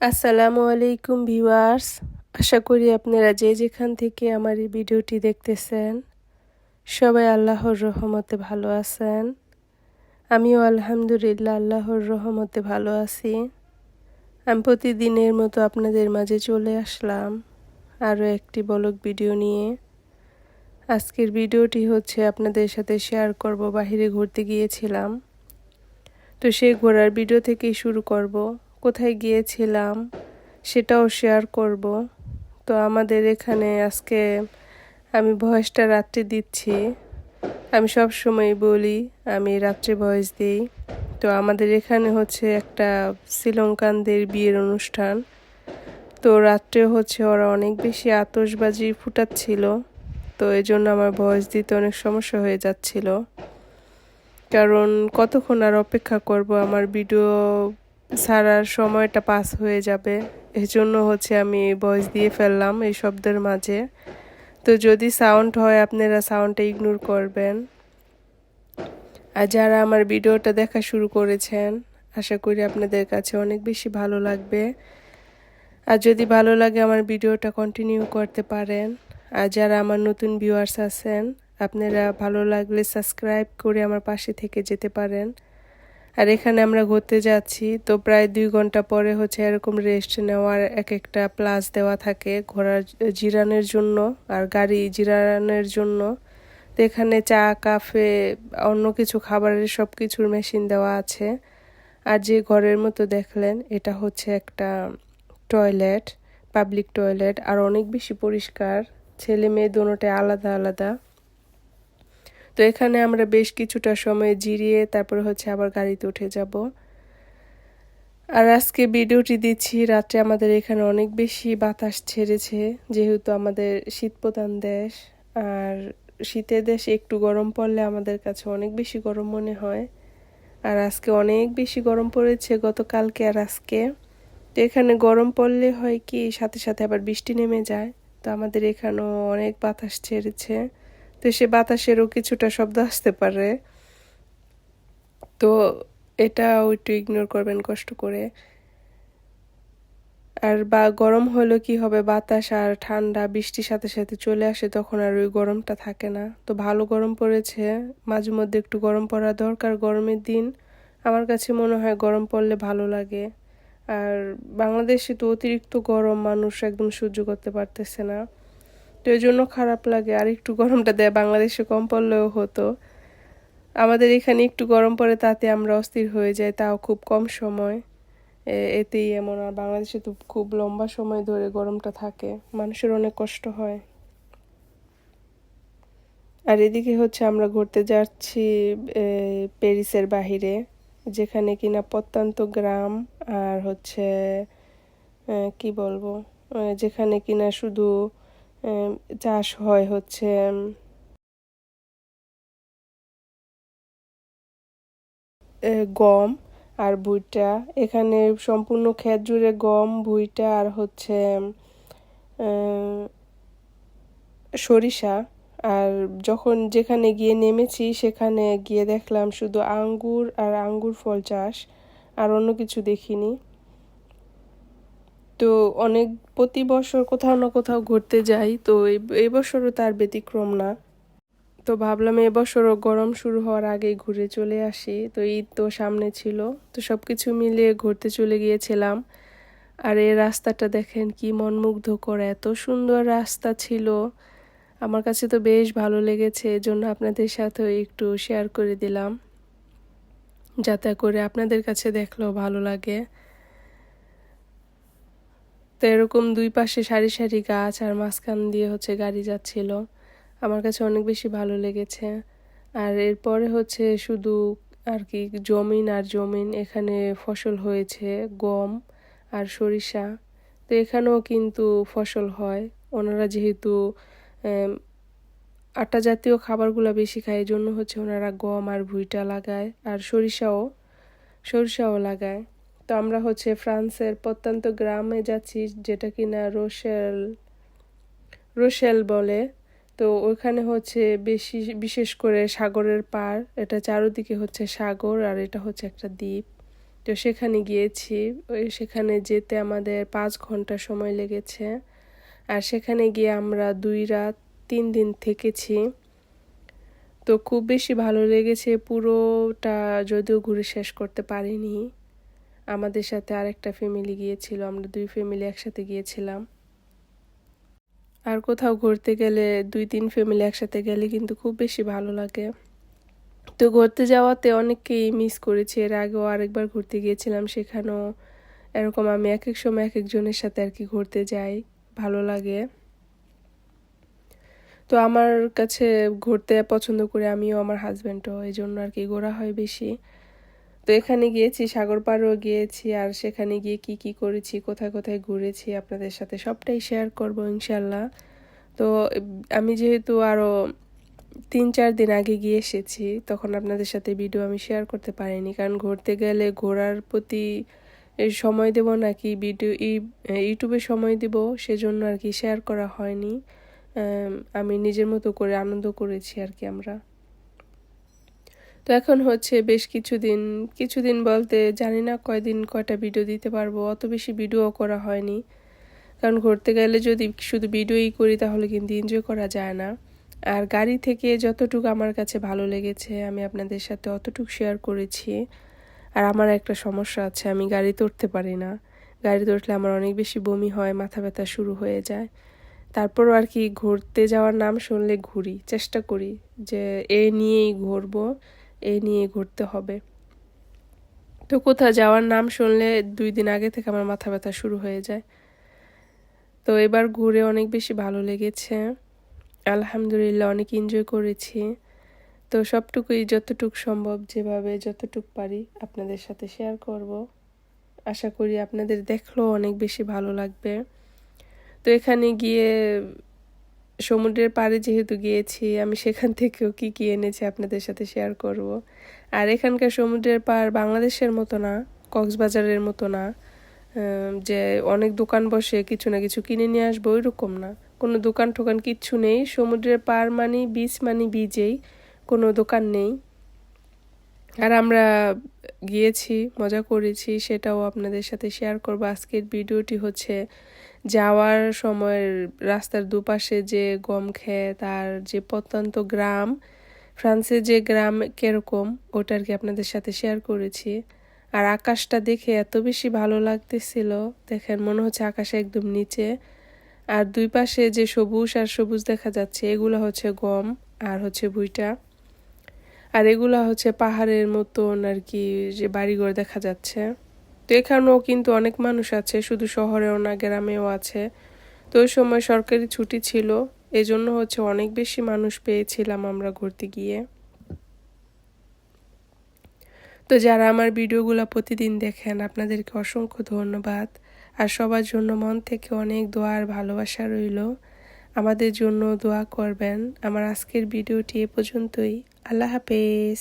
আসসালামু আলাইকুম ভিউয়ার্স। আশা করি আপনারা যে যেখান থেকে আমার এই ভিডিওটি দেখতেছেন, সবাই আল্লাহর রহমতে ভালো আছেন। আমিও আলহামদুলিল্লাহ আল্লাহর রহমতে ভালো আছি। আমি প্রতিদিনের মতো আপনাদের মাঝে চলে আসলাম আরও একটি বলক ভিডিও নিয়ে। আজকের ভিডিওটি হচ্ছে আপনাদের সাথে শেয়ার করব, বাহিরে ঘুরতে গিয়েছিলাম। তো সেই ঘোরার ভিডিও থেকেই শুরু করব। কোথায় গিয়েছিলাম সেটাও শেয়ার করব। তো আমাদের এখানে আজকে আমি ভয়েসটা রাত্রে দিচ্ছি। আমি সব সময় বলি, আমি রাত্রে ভয়েস দিই। তো আমাদের এখানে হচ্ছে একটা শ্রীলঙ্কানদের বিয়ের অনুষ্ঠান। তো রাত্রে হচ্ছে ওরা অনেক বেশি আতসবাজি ফুটাচ্ছিল। তো এই জন্য আমার ভয়েস দিতে অনেক সমস্যা হয়ে যাচ্ছিল। কারণ কতক্ষণ আর অপেক্ষা করব আমার ভিডিও ছাড়ার সময়টা পাস হয়ে যাবে। এই জন্য হচ্ছে আমি ভয়েস দিয়ে ফেললাম এই শব্দের মাঝে। তো যদি সাউন্ড হয়, আপনারা সাউন্ডটা ইগনোর করবেন। আর যারা আমার ভিডিওটা দেখা শুরু করেছেন, আশা করি আপনাদের কাছে অনেক বেশি ভালো লাগবে। আর যদি ভালো লাগে আমার ভিডিওটা কন্টিনিউ করতে পারেন। আর যারা আমার নতুন ভিউয়ার্স আছেন, আপনারা ভালো লাগলে সাবস্ক্রাইব করে আমার পাশে থেকে যেতে পারেন। আর এখানে আমরা ঘুরতে যাচ্ছি। তো প্রায় দুই ঘণ্টা পরে হচ্ছে এরকম রেস্ট নেওয়ার এক একটা প্লাস দেওয়া থাকে ঘোরার জিরানের জন্য আর গাড়ি জিরানের জন্য। তো এখানে চা কাফে অন্য কিছু খাবারের সব কিছুর মেশিন দেওয়া আছে। আর যে ঘরের মতো দেখলেন, এটা হচ্ছে একটা টয়লেট পাবলিক টয়লেট আর অনেক বেশি পরিষ্কার। ছেলে মেয়ে দুটোটাই আলাদা আলাদা। তো এখানে আমরা বেশ কিছুটা সময় জিরিয়ে তারপরে হচ্ছে আবার গাড়িতে উঠে যাব। আর আজকে ভিডিওটি দিচ্ছি, রাত্রে আমাদের এখানে অনেক বেশি বাতাস ছেড়েছে, যেহেতু আমাদের শীতপ্রধান দেশ। আর শীতের দেশে একটু গরম পড়লে আমাদের কাছে অনেক বেশি গরম মনে হয়। আর আজকে অনেক বেশি গরম পড়েছে গতকালকে আর আজকে। তো এখানে গরম পড়লে হয় কি, সাথে সাথে আবার বৃষ্টি নেমে যায়। তো আমাদের এখানেও অনেক বাতাস ছেড়েছে। তো সে বাতাসেরও কিছুটা শব্দ আসতে পারে। তো এটা একটু ইগনোর করবেন, কষ্ট করে। আর বা গরম হলো কি হবে? বাতাস আর ঠান্ডা, বৃষ্টির সাথে সাথে চলে আসে, তখন আর ওই গরমটা থাকে না। তো ভালো গরম পড়েছে, মাঝে মধ্যে একটু গরম পড়া দরকার গরমের দিন। আমার কাছে মনে হয় গরম পড়লে ভালো লাগে। আর বাংলাদেশে তো অতিরিক্ত গরম মানুষ একদম সহ্য করতে পারতেছে না। তো এই জন্য খারাপ লাগে। আর একটু গরমটা দেয়, বাংলাদেশে কম পড়লেও হতো। আমাদের এখানে একটু গরম পড়ে, তাতে আমরা অস্থির হয়ে যাই, তাও খুব কম সময়। এতেই এমন। আর বাংলাদেশে তো খুব লম্বা সময় ধরে গরমটা থাকে, মানুষের অনেক কষ্ট হয়। আর এদিকে হচ্ছে আমরা ঘুরতে যাচ্ছি প্যারিসের বাহিরে, যেখানে কিনা প্রত্যন্ত গ্রাম আর হচ্ছে কি বলব? যেখানে কিনা শুধু চাষ হয় হচ্ছে গম আর ভুইটা এখানে সম্পূর্ণ ক্ষেত জুড়ে গম ভুইটা আর হচ্ছে সরিষা। আর যখন যেখানে গিয়ে নেমেছি, সেখানে গিয়ে দেখলাম শুধু আঙ্গুর আর আঙ্গুর ফল চাষ। আর অন্য কিছু দেখিনি। তো অনেক প্রতি বছর কোথাও না কোথাও ঘুরতে যাই, তো এই বছরও তার ব্যতিক্রম না। তো ভাবলাম এবছরও গরম শুরু হওয়ার আগেই ঘুরে চলে আসি, তো ঈদ তো সামনে ছিল। তো সব কিছু মিলিয়ে ঘুরতে চলে গিয়েছিলাম। আর এই রাস্তাটা দেখেন কি মনমুগ্ধ করে এত সুন্দর রাস্তা ছিল। আমার কাছে তো বেশ ভালো লেগেছে, এজন্য আপনাদের সাথেও একটু শেয়ার করে দিলাম। যাতে করে আপনাদের কাছে দেখলেও ভালো লাগে। তো এরকম দুই পাশে সারি সারি গাছ আর মাঝখান দিয়ে হচ্ছে গাড়ি যাচ্ছিল। আমার কাছে অনেক বেশি ভালো লেগেছে। আর এরপরে হচ্ছে শুধু আর কি জমিন আর জমিন, এখানে ফসল হয়েছে, গম আর সরিষা। তো এখানেও কিন্তু ফসল হয়। ওনারা যেহেতু আটা জাতীয় খাবারগুলো বেশি খায় জন্য হচ্ছে ওনারা গম আর ভুইটা লাগায় আর সরিষাও সরিষাও লাগায়। তো আমরা হচ্ছে ফ্রান্সের প্রত্যন্ত গ্রামে যাচ্ছি, যেটা কিনা রোশেল রোশেল বলে। তো ওইখানে হচ্ছে বেশি, বিশেষ করে সাগরের পার, এটা চারোদিকে হচ্ছে সাগর আর এটা হচ্ছে একটা দ্বীপ। তো সেখানে গিয়েছি, ওই সেখানে যেতে আমাদের পাঁচ ঘণ্টা সময় লেগেছে। আর সেখানে গিয়ে আমরা দুই রাত, তিন দিন থেকেছি। তো খুব বেশি ভালো লেগেছে, পুরোটা যদিও ঘুরে শেষ করতে পারিনি। আমাদের সাথে আরেকটা ফ্যামিলি গিয়েছিল, আমরা দুই ফ্যামিলি একসাথে গিয়েছিলাম। আর কোথাও ঘুরতে গেলে দুই, তিন ফ্যামিলি একসাথে গেলে কিন্তু খুব বেশি ভালো লাগে। তো ঘুরতে যাওয়াতে অনেককেই মিস করেছি। এর আগেও আরেকবার ঘুরতে গিয়েছিলাম সেখানেও। এরকম আমি এক এক সময় এক একজনের সাথে আর কি ঘুরতে যাই, ভালো লাগে। তো আমার কাছে ঘুরতে পছন্দ করে আমিও আমার হাজব্যান্ডও এই জন্য আর কি ঘোরা হয় বেশি। তো এখানে গিয়েছি, সাগর পাড়ও গিয়েছি আর সেখানে গিয়ে কি কি করেছি, কোথায় কোথায় ঘুরেছি আপনাদের সাথে সবটাই শেয়ার করব ইনশাল্লাহ তো আমি যেহেতু আরও তিন, চার দিন আগে গিয়ে এসেছি, তখন আপনাদের সাথে ভিডিও আমি শেয়ার করতে পারিনি। কারণ ঘুরতে গেলে ঘোরার প্রতি সময় দেব নাকি ভিডিও ইউটিউবে সময় দেব, সেজন্য আর কি শেয়ার করা হয়নি। আমি নিজের মতো করে আনন্দ করেছি আর কি আমরা। তো এখন হচ্ছে বেশ কিছুদিন কিছুদিন বলতে জানি না কয়দিন কয়টা ভিডিও দিতে পারব, অত বেশি ভিডিও করা হয়নি। কারণ ঘুরতে গেলে যদি শুধু ভিডিওই করি তাহলে কিন্তু এনজয় করা যায় না। আর গাড়ি থেকে যতটুকু আমার কাছে ভালো লেগেছে, আমি আপনাদের সাথে অতটুকু শেয়ার করেছি। আর আমার একটা সমস্যা আছে, আমি গাড়িতে উঠতে পারি না। গাড়িতে উঠলে আমার অনেক বেশি বমি হয়, মাথা ব্যথা শুরু হয়ে যায়। তারপরও আর কি ঘুরতে যাওয়ার নাম শুনলে ঘুরি, চেষ্টা করি যে এ নিয়েই ঘুরবো। এ নিয়ে ঘুরতে হবে। তো কোথাও যাওয়ার নাম শুনলে দুই দিন আগে থেকে আমার মাথা ব্যথা শুরু হয়ে যায়। তো এবার ঘুরে অনেক বেশি ভালো লেগেছে। আলহামদুলিল্লাহ অনেক এনজয় করেছি। তো সবটুকুই যতটুক সম্ভব যেভাবে যতটুক পারি আপনাদের সাথে শেয়ার করব। আশা করি আপনাদের দেখলেও অনেক বেশি ভালো লাগবে। তো এখানে গিয়ে সমুদ্রের পাড়ে যেহেতু গিয়েছি, আমি সেখান থেকেও কি কি এনেছি আপনাদের সাথে শেয়ার করব। আর এখানকার সমুদ্রের পাড় বাংলাদেশের মতো না, কক্সবাজারের মতো না যে অনেক দোকান বসে কিছু না কিছু কিনে নিয়ে আসব ওইরকম না। কোনো দোকান টোকান কিচ্ছু নেই, সমুদ্রের পার মানি বিচ মানি বীজেই কোনো দোকান নেই। আর আমরা গিয়েছি, মজা করেছি, সেটাও আপনাদের সাথে শেয়ার করব। আজকের ভিডিওটি হচ্ছে যাওয়ার সময় রাস্তার দুপাশে যে গম ক্ষেত আর যে প্রত্যন্ত গ্রাম ফ্রান্সের যে গ্রাম কীরকম ওটা আর কি আপনাদের সাথে শেয়ার করেছি। আর আকাশটা দেখে এত বেশি ভালো লাগতেছিল, দেখেন মনে হচ্ছে আকাশে একদম নিচে। আর দুই পাশে যে সবুজ আর সবুজ দেখা যাচ্ছে, এগুলো হচ্ছে গম আর হচ্ছে ভুইটা। আর এগুলো হচ্ছে পাহাড়ের মতন আর কি, যে বাড়িঘর দেখা যাচ্ছে। তো এখানেও কিন্তু অনেক মানুষ আছে, শুধু শহরেও না, গ্রামেও আছে। তো ওই সময় সরকারি ছুটি ছিল, এজন্য হচ্ছে অনেক বেশি মানুষ পেয়েছিলাম আমরা ঘুরতে গিয়ে। তো যারা আমার ভিডিওগুলো প্রতিদিন দেখেন, আপনাদেরকে অসংখ্য ধন্যবাদ। আর সবার জন্য মন থেকে অনেক দোয়ার ভালোবাসা রইল। আমাদের জন্য দোয়া করবেন। আমার আজকের ভিডিওটি এ পর্যন্তই। আল্লাহ হাফেজ।